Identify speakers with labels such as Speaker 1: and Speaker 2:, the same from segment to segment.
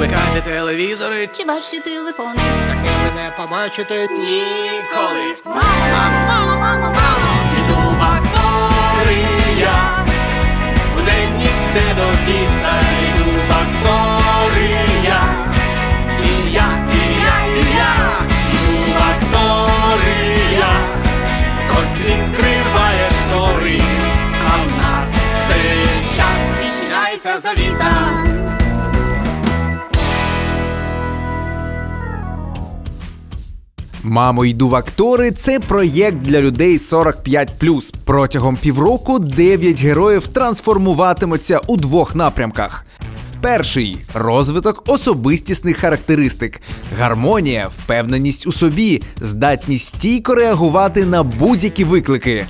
Speaker 1: Вмикайте телевізори,
Speaker 2: Чи ваші телефони?
Speaker 1: таке ви не побачите ніколи.
Speaker 2: Мамо, мамо, мамо, мамо.
Speaker 1: Іду в акторія, кудень ніжте до біса, іду в акторія. І я, і я, і я, іду в акторія. Хтось відкриває штори, а в нас в цей час відчиняється завіса.
Speaker 3: Мамо, йду в актори це проєкт для людей 45+. Протягом півроку 9 героїв трансформуватимуться у двох напрямках. Перший розвиток особистісних характеристик, гармонія, впевненість у собі, здатність стійко реагувати на будь-які виклики.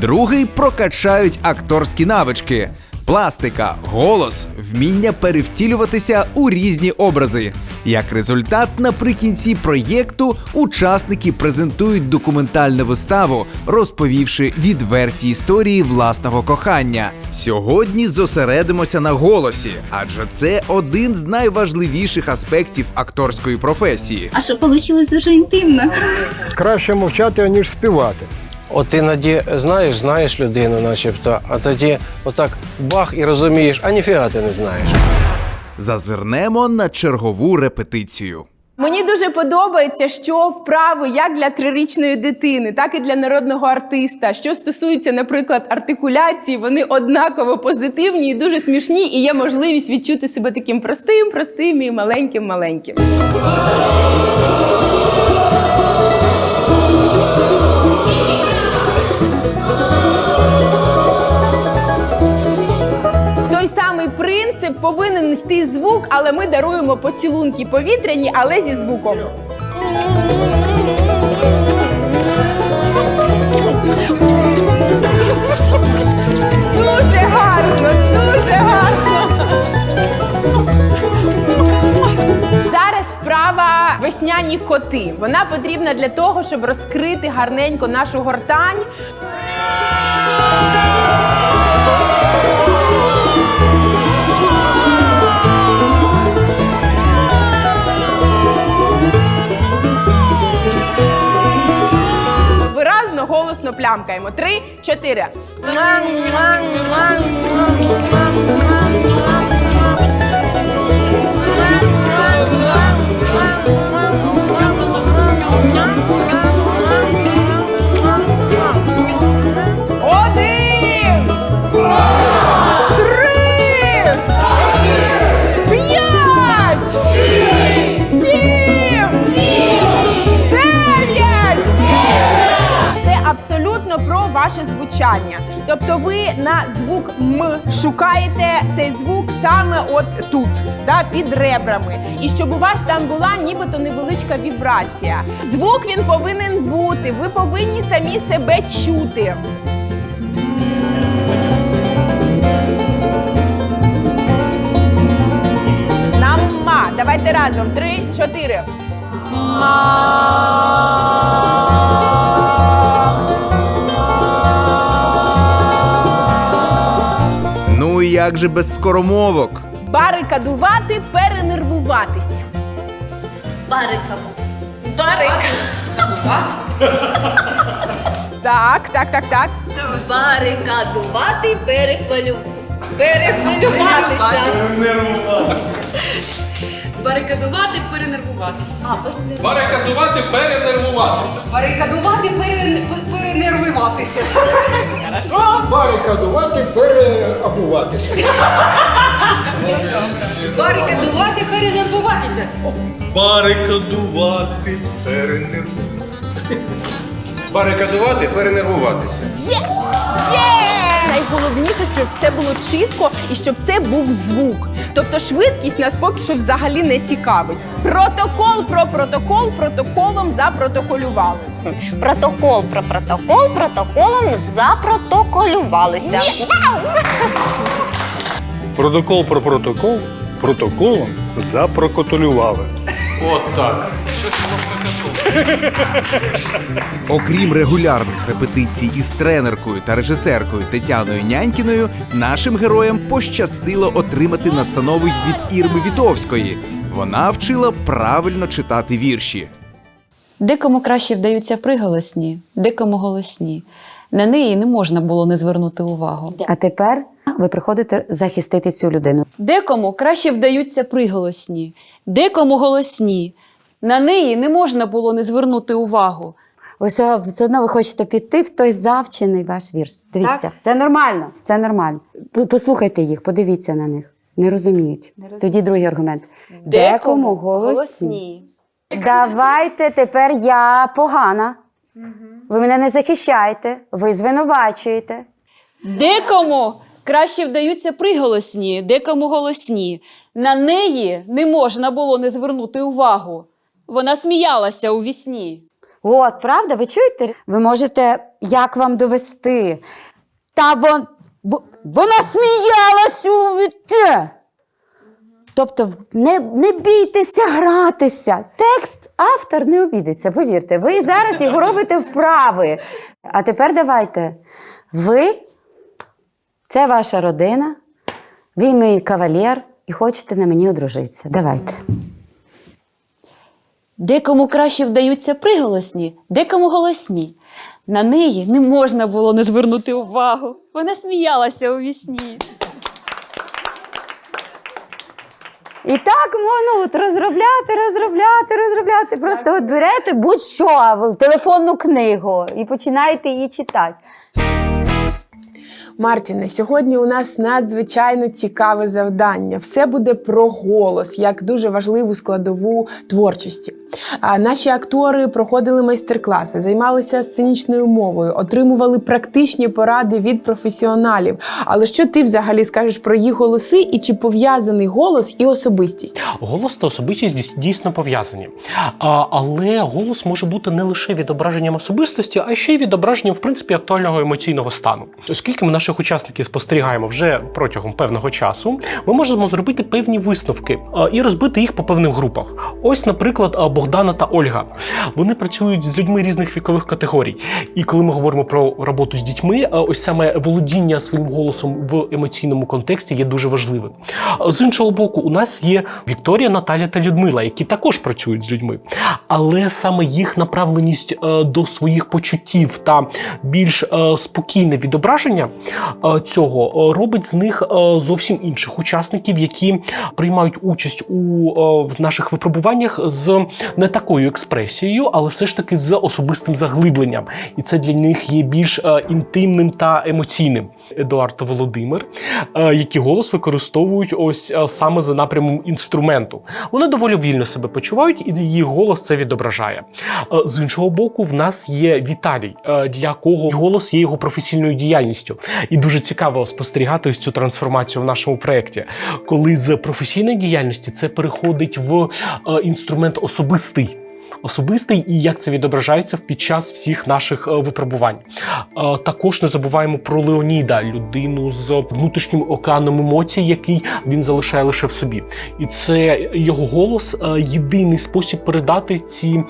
Speaker 3: Другий прокачають акторські навички, пластика, голос, вміння перевтілюватися у різні образи. Як результат, наприкінці проєкту учасники презентують документальну виставу, розповівши відверті історії власного кохання. Сьогодні зосередимося на голосі, адже це один з найважливіших аспектів акторської професії.
Speaker 2: А що вийшло дуже інтимно?
Speaker 4: Краще мовчати, аніж співати.
Speaker 5: От іноді знаєш, знаєш людину, начебто, а тоді отак бах і розумієш, а ніфіга ти не знаєш.
Speaker 3: Зазирнемо на чергову репетицію.
Speaker 6: Мені дуже подобається, що вправи як для трирічної дитини, так і для народного артиста. Що стосується, наприклад, артикуляції, вони однаково позитивні і дуже смішні, і є можливість відчути себе таким простим, простим і маленьким, принцип повинен йти звук, але ми даруємо поцілунки повітряні, але зі звуком. Дуже гарно, дуже гарно. Зараз вправа весняні коти. Вона потрібна для того, щоб розкрити гарненько нашу гортань. Плямкаємо. Три, чотири. Ваше звучання. Тобто ви на звук М шукаєте цей звук саме от тут, да, під ребрами. І щоб у вас там була нібито невеличка вібрація. Звук він повинен бути. Ви повинні самі себе чути. Намма. Давайте разом. Три, чотири.
Speaker 3: Ну як же без скоромовок?
Speaker 6: Барикадувати, перенервуватися.
Speaker 2: Барика. Барик.
Speaker 6: Так, так, так, так.
Speaker 2: Барикадувати, перехвалю. Перехвилюватися.
Speaker 7: Барикадувати, перенервуватися.
Speaker 2: А, перенервуватися.
Speaker 8: Барикадувати, перенервуватися.
Speaker 7: Барикадувати, перен... п- перенервуватися.
Speaker 4: Барикадувати, переабуватися.
Speaker 7: Барикадувати, перенервуватися.
Speaker 8: Барикадувати, перенервуватися. Барикадувати, перенервуватися.
Speaker 6: Є! Є! Найголовніше, щоб це було чітко і щоб це був звук. Тобто швидкість нас поки що взагалі не цікавить. Протокол про протокол протоколом запротоколювали.
Speaker 9: Протокол про протокол протоколом запротоколювалися.
Speaker 4: Протокол про протокол протоколом запрокотолювали.
Speaker 8: От так.
Speaker 3: Окрім регулярних репетицій із тренеркою та режисеркою Тетяною Нянькіною, нашим героям пощастило отримати настанови від Ірми Вітовської. Вона вчила правильно читати вірші.
Speaker 7: Декому краще вдаються приголосні, декому голосні. На неї не можна було не звернути увагу.
Speaker 10: А тепер ви приходите захистити цю людину.
Speaker 7: Декому краще вдаються приголосні, декому голосні. На неї не можна було не звернути увагу.
Speaker 10: Ось все одно ви хочете піти в той завчений ваш вірш. Дивіться, це нормально. Це нормально. Послухайте їх, подивіться на них. Не розуміють. Тоді другий аргумент. Декому голосні. Давайте тепер я погана. Ви мене не захищаєте, ви звинувачуєте.
Speaker 7: Декому краще вдаються приголосні, декому голосні. На неї не можна було не звернути увагу. Вона сміялася у вісні.
Speaker 10: От, правда, ви чуєте? Ви можете як вам довести? Та вон, бо- вона сміялась у віте. Тобто не, не бійтеся гратися. Текст автор не обідеться, повірте. Ви зараз його робите вправи. А тепер давайте. Ви це ваша родина, ви мій кавалер і хочете на мені одружитися. Давайте.
Speaker 7: Декому краще вдаються приголосні, декому голосні. На неї не можна було не звернути увагу. Вона сміялася у вісні.
Speaker 10: І так можна от розробляти, розробляти, розробляти. Просто от берете будь-що, телефонну книгу і починаєте її читати.
Speaker 6: Мартіне, сьогодні у нас надзвичайно цікаве завдання. Все буде про голос, як дуже важливу складову творчості. Наші актори проходили майстер-класи, займалися сценічною мовою, отримували практичні поради від професіоналів. Але що ти взагалі скажеш про їх голоси і чи пов'язаний голос і особистість?
Speaker 11: Голос та особистість дійсно пов'язані. Але голос може бути не лише відображенням особистості, а ще й відображенням, в принципі, актуального емоційного стану. Оскільки ми наших учасників спостерігаємо вже протягом певного часу, ми можемо зробити певні висновки і розбити їх по певних групах. Ось, наприклад, а, Богдана та Ольга. Вони працюють з людьми різних вікових категорій. І коли ми говоримо про роботу з дітьми, ось саме володіння своїм голосом в емоційному контексті є дуже важливим. З іншого боку, у нас є Вікторія, Наталя та Людмила, які також працюють з людьми. Але саме їх направленість е, до своїх почуттів та більш е, спокійне відображення е, цього е, робить з них е, зовсім інших учасників, які приймають участь у е, наших випробуваннях з не такою експресією, але все ж таки з особистим заглибленням. І це для них є більш е, інтимним та емоційним. Едуард та Володимир, е, які голос використовують ось е, саме за напрямом інструменту. Вони доволі вільно себе почувають, і їх голос це відображає. З іншого боку, в нас є Віталій, для кого голос є його професійною діяльністю. І дуже цікаво спостерігати ось цю трансформацію в нашому проєкті, коли з професійної діяльності це переходить в інструмент особистий. Особистий і як це відображається під час всіх наших е, випробувань. Е, Також не забуваємо про Леоніда, людину з внутрішнім океаном емоцій, який він залишає лише в собі. І це його голос е, єдиний спосіб передати ці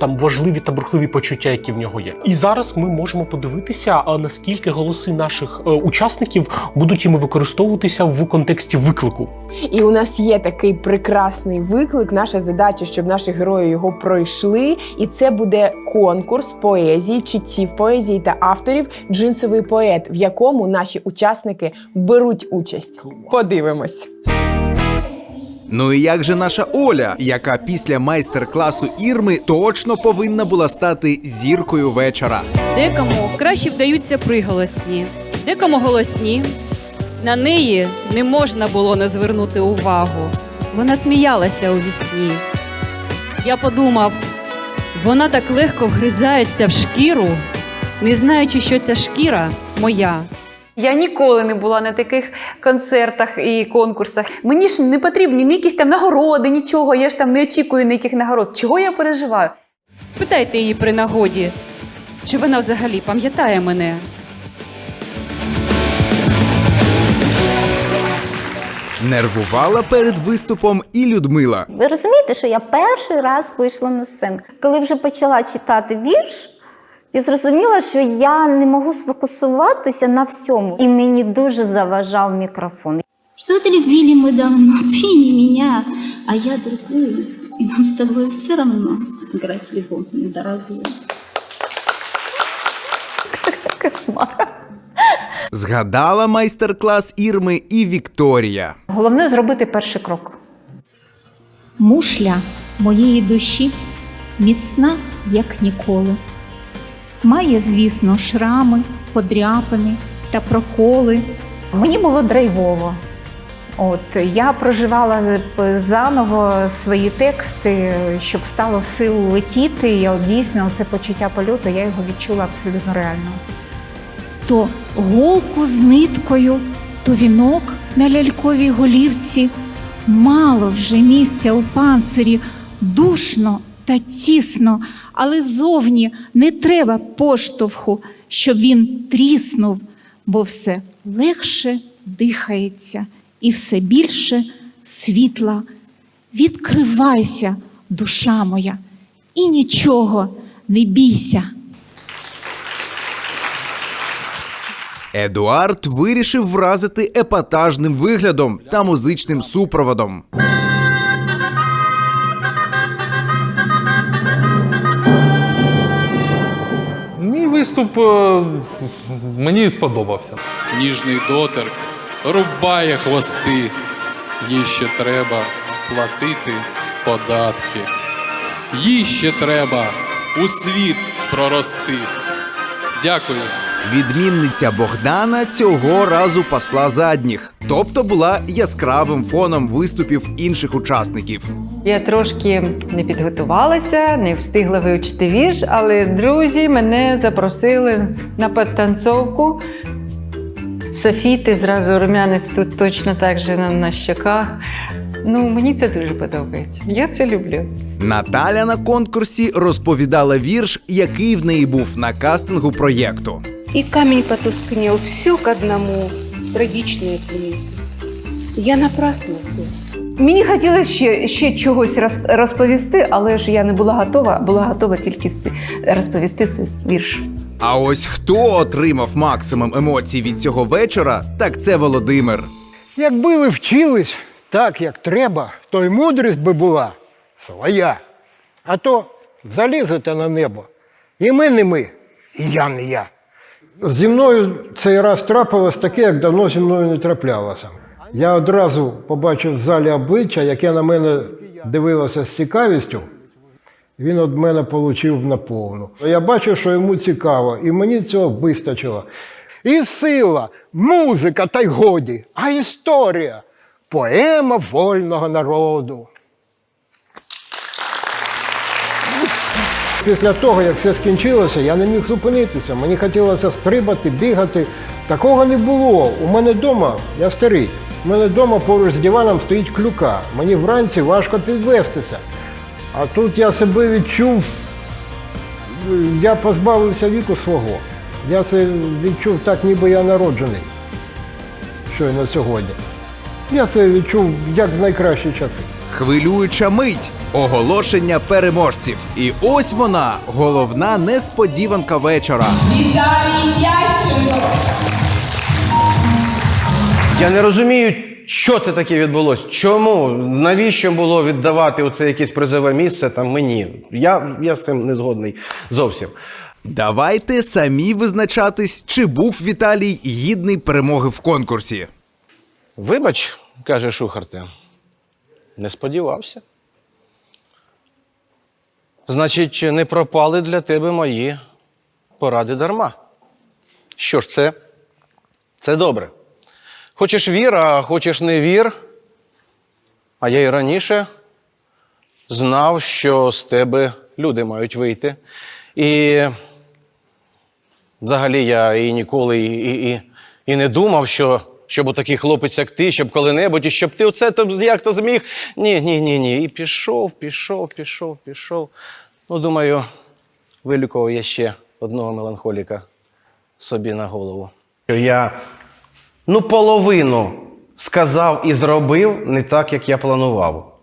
Speaker 11: там важливі та бурхливі почуття, які в нього є. І зараз ми можемо подивитися, наскільки голоси наших учасників будуть іми використовуватися в контексті виклику.
Speaker 6: І у нас є такий прекрасний виклик. Наша задача, щоб наші герої його пройшли. І це буде конкурс поезії, читців поезії та авторів джинсовий поет, в якому наші учасники беруть участь. Подивимось.
Speaker 3: Ну і як же наша Оля, яка після майстер-класу Ірми точно повинна була стати зіркою вечора.
Speaker 7: Декому краще вдаються приголосні, декому голосні. На неї не можна було не звернути увагу. Вона сміялася у вісні. Я подумав, вона так легко вгризається в шкіру, не знаючи, що ця шкіра моя. Я ніколи не була на таких концертах і конкурсах. Мені ж не потрібні ні якісь там нагороди, нічого. Я ж там не очікую ніяких нагород. Чого я переживаю? Спитайте її при нагоді, чи вона взагалі пам'ятає мене.
Speaker 3: Нервувала перед виступом і Людмила.
Speaker 9: Ви розумієте, що я перший раз вийшла на сцену. Коли вже почала читати вірш, я зрозуміла, що я не можу сфокусуватися на всьому. І мені дуже заважав мікрофон.
Speaker 12: Что-то любили мы давно, ты не меня.
Speaker 9: а я другую. И нам с тобой все равно играть его недорогую. Кошмар.
Speaker 3: Згадала майстер-клас Ірми і Вікторія.
Speaker 12: Головне зробити перший крок.
Speaker 13: Мушля моєї душі міцна, як ніколи. Має, звісно, шрами, подряпини та проколи.
Speaker 12: Мені було драйвово. От я проживала заново свої тексти, щоб стало сил летіти. От дійсно це почуття польоту, я його відчула абсолютно реально.
Speaker 13: То голку з ниткою, то вінок на ляльковій голівці. Мало вже місця у панцирі, душно та тісно, але зовні не треба поштовху, щоб він тріснув, бо все легше дихається і все більше світла. Відкривайся, душа моя, і нічого не бійся.
Speaker 3: Едуард вирішив вразити епатажним виглядом та музичним супроводом.
Speaker 14: Мій виступ е, мені сподобався. Ніжний доторк рубає хвости. Їй ще треба сплатити податки. Їй ще треба у світ прорости. Дякую.
Speaker 3: Відмінниця Богдана цього разу пасла задніх, тобто була яскравим фоном виступів інших учасників.
Speaker 12: Я трошки не підготувалася, не встигла вивчити вірш, але друзі мене запросили на підтанцовку. Софі, ти зразу рум'янець тут точно так же на, на щоках. Ну, мені це дуже подобається. Я це люблю.
Speaker 3: Наталя на конкурсі розповідала вірш, який в неї був на кастингу проєкту.
Speaker 15: И камень потускнел, все к одному. Трагичные приметы. Я напрасно тут.
Speaker 12: Мені хотілося ще, ще чогось роз- розповісти, але ж я не була готова, була готова тільки розповісти цей вірш.
Speaker 3: А ось хто отримав максимум емоцій від цього вечора, так це Володимир.
Speaker 4: Якби ви вчились так, як треба, то й мудрість би була своя. А то залізете на небо. І ми не ми, і я не я. Зі мною цей раз трапилось таке, як давно зі мною не траплялося. Я одразу побачив в залі обличчя, яке на мене дивилося з цікавістю. Він від мене отримав наповну. Я бачив, що йому цікаво, і мені цього вистачило. І сила, музика та й годі, а історія поема вольного народу. Після того, як все скінчилося, я не міг зупинитися. Мені хотілося стрибати, бігати. Такого не було. У мене вдома, я старий, у мене вдома поруч з диваном стоїть клюка. Мені вранці важко підвестися. А тут я себе відчув, я позбавився віку свого. Я це відчув так, ніби я народжений. Щойно сьогодні. Я це відчув як в найкращі часи.
Speaker 3: Хвилююча мить оголошення переможців. І ось вона, головна несподіванка вечора.
Speaker 5: Я не розумію, що це таке відбулося. Чому? Навіщо було віддавати оце якесь призове місце там мені? Я, я з цим не згодний зовсім.
Speaker 3: Давайте самі визначатись, чи був Віталій гідний перемоги в конкурсі.
Speaker 5: Вибач, каже Шухарте, не сподівався. Значить, не пропали для тебе мої поради дарма. Що ж, це, це добре. Хочеш вір, а хочеш не вір. А я й раніше знав, що з тебе люди мають вийти. І взагалі я і ніколи і, і, і, і не думав, що щоб такий хлопець, як ти, щоб коли-небудь, і щоб ти оце там як то зміг. Ні, ні, ні, ні. І пішов, пішов, пішов, пішов. Ну, думаю, вилікував я ще одного меланхоліка собі на голову. Я ну, половину сказав і зробив не так, як я планував.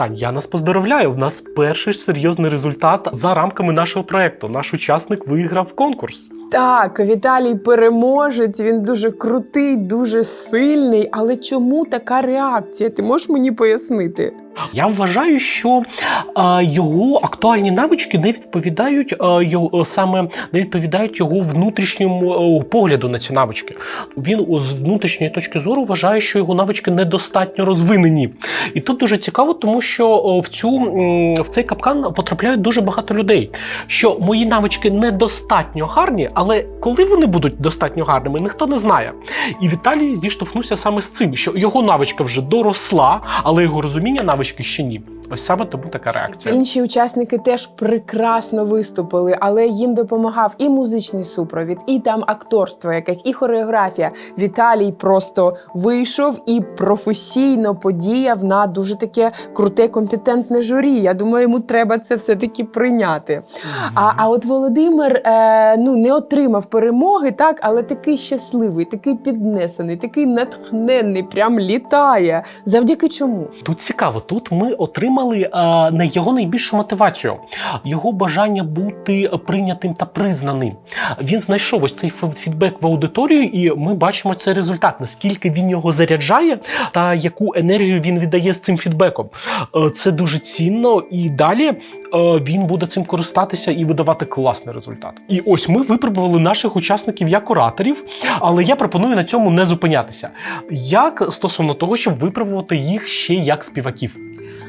Speaker 11: Так, я нас поздоровляю. У нас перший серйозний результат за рамками нашого проекту. Наш учасник виграв конкурс.
Speaker 6: Так, Віталій переможець, він дуже крутий, дуже сильний. Але чому така реакція? Ти можеш мені пояснити?
Speaker 11: Я вважаю, що е, його актуальні навички не відповідають е, його, саме не відповідають його внутрішньому е, погляду на ці навички. Він з внутрішньої точки зору вважає, що його навички недостатньо розвинені. І тут дуже цікаво, тому що о, в цю в цей капкан потрапляють дуже багато людей. Що мої навички недостатньо гарні, але коли вони будуть достатньо гарними, ніхто не знає. І Віталій зіштовхнувся саме з цим, що його навичка вже доросла, але його розуміння навички ще ні. Ось саме тому така реакція.
Speaker 6: Інші учасники теж прекрасно виступили, але їм допомагав і музичний супровід, і там акторство якесь, і хореографія. Віталій просто вийшов і професійно подіяв на дуже таке круте, компетентне журі. Я думаю, йому треба це все-таки прийняти. А, а от Володимир е, ну, не отримав перемоги, так, але такий щасливий, такий піднесений, такий натхненний, прям літає. Завдяки чому?
Speaker 11: Тут цікаво, тут ми отримали а, не його найбільшу мотивацію, його бажання бути прийнятим та признаним. Він знайшов ось цей фі- фідбек в аудиторію, і ми бачимо цей результат, наскільки він його заряджає та яку енергію він віддає з цим фідбеком. Е, Це дуже цінно, і далі е, він буде цим користатися і видавати класний результат. І ось ми випробували наших учасників як кураторів, але я пропоную на цьому не зупинятися. Як стосовно того, щоб випробувати їх ще як співаків.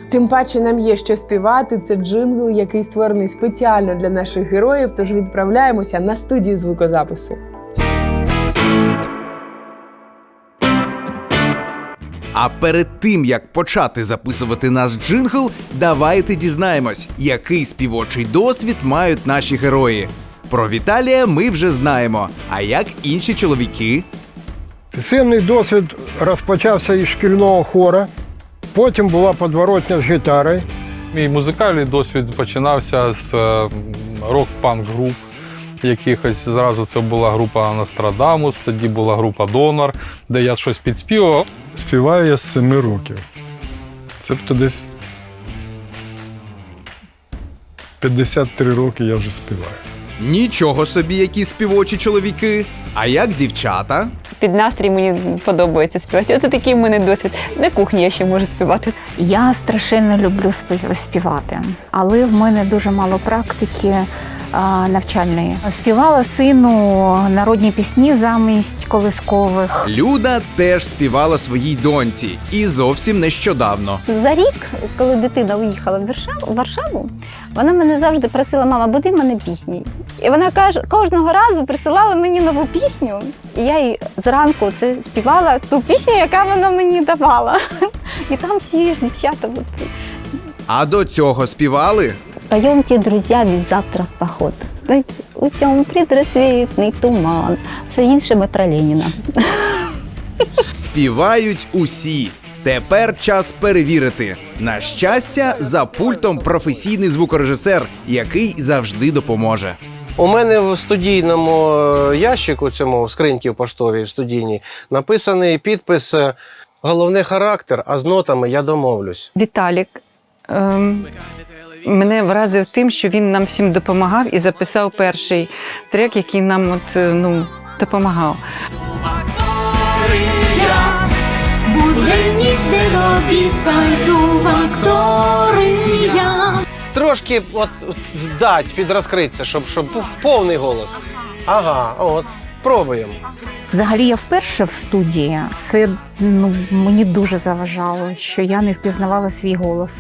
Speaker 6: Тим паче нам є що співати. Це джингл, який створений спеціально для наших героїв. Тож відправляємося на студію звукозапису.
Speaker 3: А перед тим як почати записувати наш джингл, давайте дізнаємось, який співочий досвід мають наші герої. Про Віталія ми вже знаємо. А як інші чоловіки?
Speaker 4: Пісенний досвід розпочався із шкільного хора, потім була подворотня з гітарою.
Speaker 14: Мій музикальний досвід починався з е, рок-панк груп. Якихось зразу це була група Анастрадамус, тоді була група Донор, де я щось підспівав.
Speaker 16: Співаю я з семи років. Цебто десь 53 роки я вже співаю.
Speaker 3: Нічого собі, які співочі чоловіки. А як дівчата?
Speaker 17: Під настрій мені подобається співати. Оце такий в мене досвід. На кухні я ще можу співати.
Speaker 13: Я страшенно люблю спів- співати, але в мене дуже мало практики навчальної. Співала сину народні пісні замість колискових.
Speaker 3: Люда теж співала своїй доньці і зовсім нещодавно.
Speaker 9: За рік, коли дитина уїхала в Варшаву, вона мене завжди просила, мама, буди мене пісні. І вона каже, кожного разу присилала мені нову пісню. І я їй зранку це співала ту пісню, яка вона мені давала. І там всі ж дівчата. от,
Speaker 3: А до цього співали?
Speaker 9: Споемте, друзья, ведь завтра в поход. Знаєте, Утем предрассветный туман. Все інше ми про Леніна.
Speaker 3: Співають усі. Тепер час перевірити. На щастя, за пультом професійний звукорежисер, який завжди допоможе.
Speaker 5: У мене в студійному е, ящику, цьому в скриньці в поштовій в студійній, написаний підпис е, Головне характер, а з нотами я домовлюсь.
Speaker 12: Віталік мене вразив тим, що він нам всім допомагав і записав перший трек, який нам от, е, ну, допомагав.
Speaker 2: Буденність де до біса йду в.
Speaker 5: Трошки от, от дать підрозкритися, щоб, щоб був повний голос. Ага, от, пробуємо.
Speaker 13: Взагалі, я вперше в студії. Це ну, мені дуже заважало, що я не впізнавала свій голос.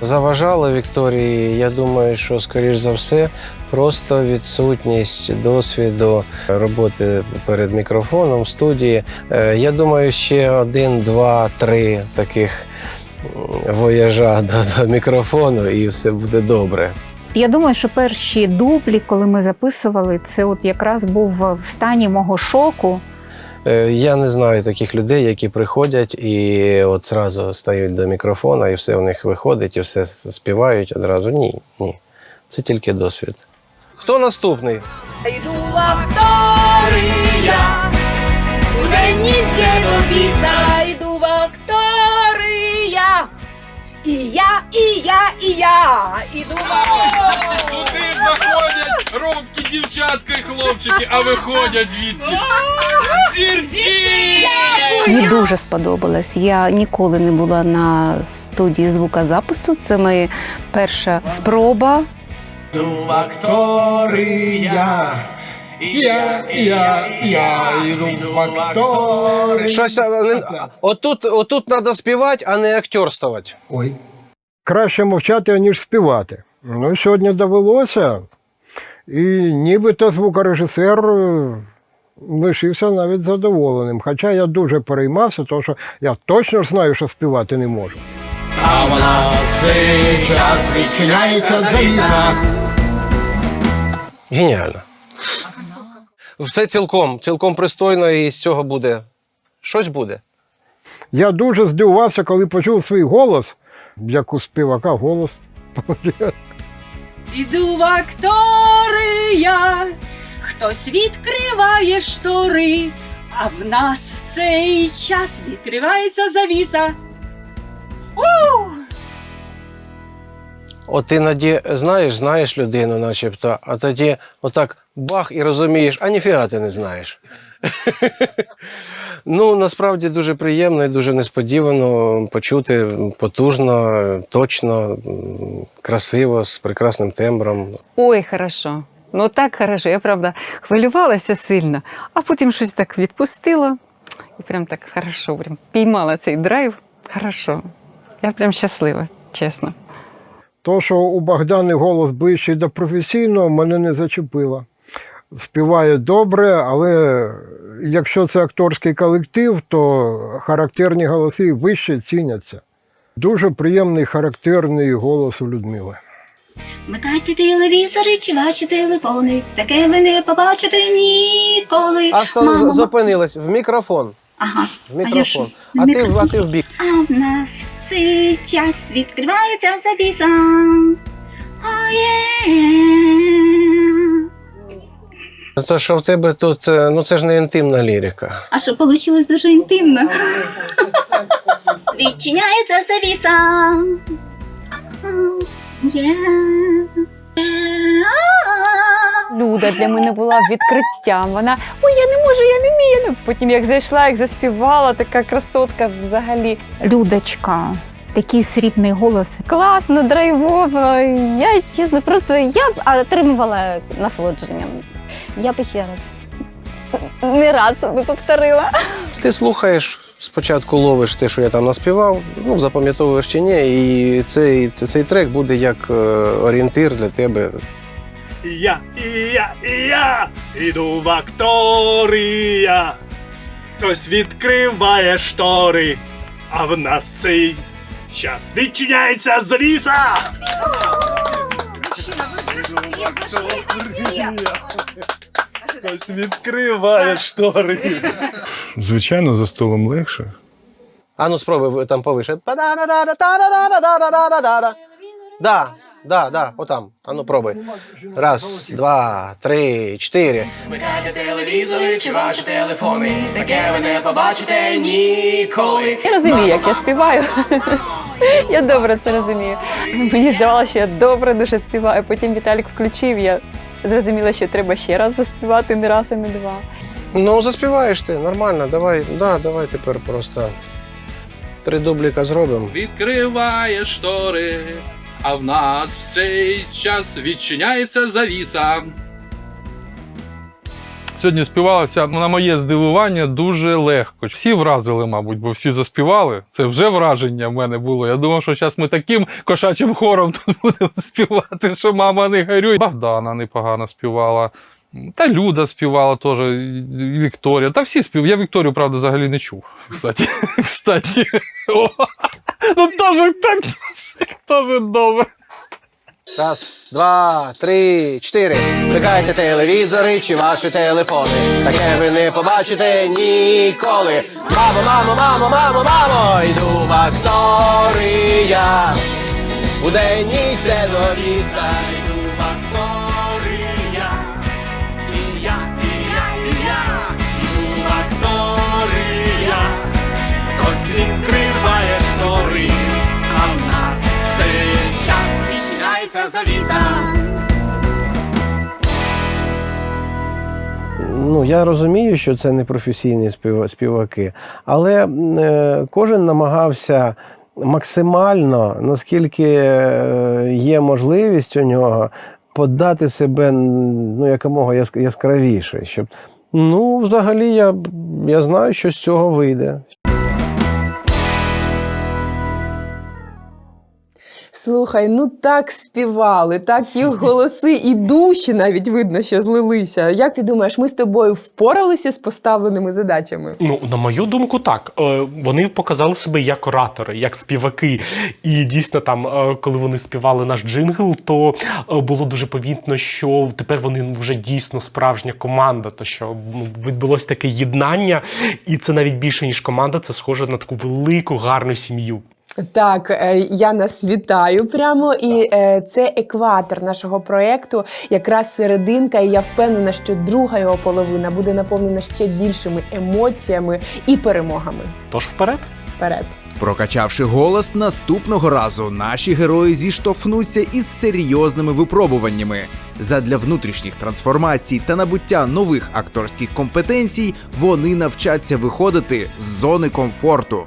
Speaker 5: Заважало Вікторії, я думаю, що, скоріш за все, просто відсутність досвіду роботи перед мікрофоном в студії. Е, Я думаю, ще один, два, три таких вояжа до, до мікрофону, і все буде добре.
Speaker 13: Я думаю, що перші дублі, коли ми записували, це от якраз був в стані мого шоку.
Speaker 5: Е, Я не знаю таких людей, які приходять і от зразу стають до мікрофона, і все в них виходить, і все співають одразу. Ні, ні. Це тільки досвід. Хто наступний?
Speaker 2: Йду в акторія. Буденність де до біса йду в акторія. І я, і я, і я іду в акторія.
Speaker 14: Туди заходять робкі
Speaker 16: дівчатка і хлопчики, а виходять звідти. Зірки!
Speaker 9: Мені дуже сподобалось. Я ніколи не була на студії звукозапису. Це моя перша спроба.
Speaker 1: Йду в акторія. Я, я, я йду в акторія.
Speaker 5: Щось а, не- отут, отут треба співати, а не актерствувати.
Speaker 4: Ой. Краще мовчати, ніж співати. Ну, сьогодні довелося. І нібито звукорежисер е, лишився навіть задоволеним. Хоча я дуже переймався, тому що я точно ж знаю, що співати не можу.
Speaker 1: А в нас цей час відчиняється завіса.
Speaker 5: Геніально. Все цілком, цілком пристойно, і з цього буде. Щось буде.
Speaker 4: Я дуже здивувався, коли почув свій голос, як у співака голос.
Speaker 2: Іду в актори хтось відкриває штори, а в нас в цей час відкривається завіса. У!
Speaker 5: От ти наді знаєш, знаєш людину, начебто, а тоді отак бах і розумієш, а ніфіга ти не знаєш. ну, насправді дуже приємно і дуже несподівано почути потужно, точно, красиво, з прекрасним тембром.
Speaker 12: Ой, хорошо. Ну так хорошо. Я правда хвилювалася сильно, а потім щось так відпустила. І прям так хорошо, прям піймала цей драйв. Хорошо. Я прям щаслива, чесно.
Speaker 4: То, що у Богдани голос ближчий до професійного, мене не зачепило. Співає добре, але якщо це акторський колектив, то характерні голоси вище ціняться. Дуже приємний характерний голос у Людмили.
Speaker 2: Вмикайте телевізори чи ваші телефони. Таке ви не побачите ніколи.
Speaker 5: А стало
Speaker 2: Мамо,
Speaker 5: зупинилась в мікрофон.
Speaker 2: Ага.
Speaker 5: В
Speaker 2: А я що,
Speaker 5: мікрофон.
Speaker 2: в
Speaker 5: А ти, в- а ти в бік.
Speaker 2: А в нас цей час відкривається завіса. Ой-є.
Speaker 5: Ну, То, що в тебе тут, е, ну це ж не інтимна лірика.
Speaker 2: А що вийшло дуже інтимно. Відчиняється завіса. Є.
Speaker 17: Люда для мене була відкриттям. Вона ой, я не можу, я не вмію. Ну, Потім як зайшла, як заспівала, така красотка взагалі.
Speaker 13: Людочка, такий срібний голос.
Speaker 9: Класно, драйвово. Я чесно, просто я отримувала насолодженням. Я би ще раз. Не раз би повторила.
Speaker 5: Ти слухаєш, спочатку ловиш те, що я там наспівав, ну, запам'ятовуєш чи ні, і цей, цей трек буде як е, орієнтир для тебе.
Speaker 8: Я, і я, і я іду в акторія. Хтось відкриває штори, а в нас цей час відчиняється завіса. Є зашли всі.
Speaker 16: Хтось відкриває штори. Звичайно, за столом легше.
Speaker 5: А ну спробуй там повише. Да да, да, отам. А ну пробуй. Раз, два, три, чотири.
Speaker 1: Вмикайте телевізори чи ваші телефони. Таке ви не побачите ніколи.
Speaker 17: Я розумію, як я співаю. Я добре це розумію. Мені здавалося, що я добре дуже співаю. Потім Віталік включив, я зрозуміла, що треба ще раз заспівати, не раз і не два.
Speaker 5: Ну, заспіваєш ти, нормально, давай, да, давай тепер просто три дубліка зробимо.
Speaker 18: Відкриває штори, а в нас в цей час відчиняється завіса.
Speaker 14: Сьогодні співалося ну, на моє здивування дуже легко. Всі вразили, мабуть, бо всі заспівали. Це вже враження в мене було. Я думав, що зараз ми таким кошачим хором тут будемо співати, що мама не горюй. Богдана непогано співала. Та Люда співала теж, Вікторія. Та всі співали. Я Вікторію, правда, взагалі не чув. Кстати. Кстати. Ну теж так, теж добре.
Speaker 5: Раз, два, три, чотири. Вмикайте телевізори чи ваші телефони. Таке ви не побачите ніколи. Мамо, мамо, мамо, мамо, мамо, йду в акторія. У день йде до ліса, йду в акторія.
Speaker 1: Завіса.
Speaker 5: ну я розумію, що це не професійні співаки, але е, кожен намагався максимально, наскільки е, є можливість у нього, подати себе ну, якомога яскравіше. Щоб, ну, взагалі, я, я знаю, що з цього вийде.
Speaker 6: Слухай, ну так співали, так їх голоси і душі навіть видно, що злилися. Як ти думаєш, ми з тобою впоралися з поставленими задачами?
Speaker 11: Ну, на мою думку, так. Е, Вони показали себе як оратори, як співаки. І дійсно, там, е, коли вони співали наш джингл, то е, було дуже помітно, що тепер вони вже дійсно справжня команда. То що ну, відбулось таке єднання, і це навіть більше ніж команда, це схоже на таку велику гарну сім'ю.
Speaker 6: Так, е, я нас вітаю прямо, і е, це екватор нашого проєкту, якраз серединка, і я впевнена, що друга його половина буде наповнена ще більшими емоціями і перемогами.
Speaker 11: Тож вперед.
Speaker 6: Вперед.
Speaker 3: Прокачавши голос, наступного разу наші герої зіштовхнуться із серйозними випробуваннями. Задля внутрішніх трансформацій та набуття нових акторських компетенцій вони навчаться виходити з зони комфорту.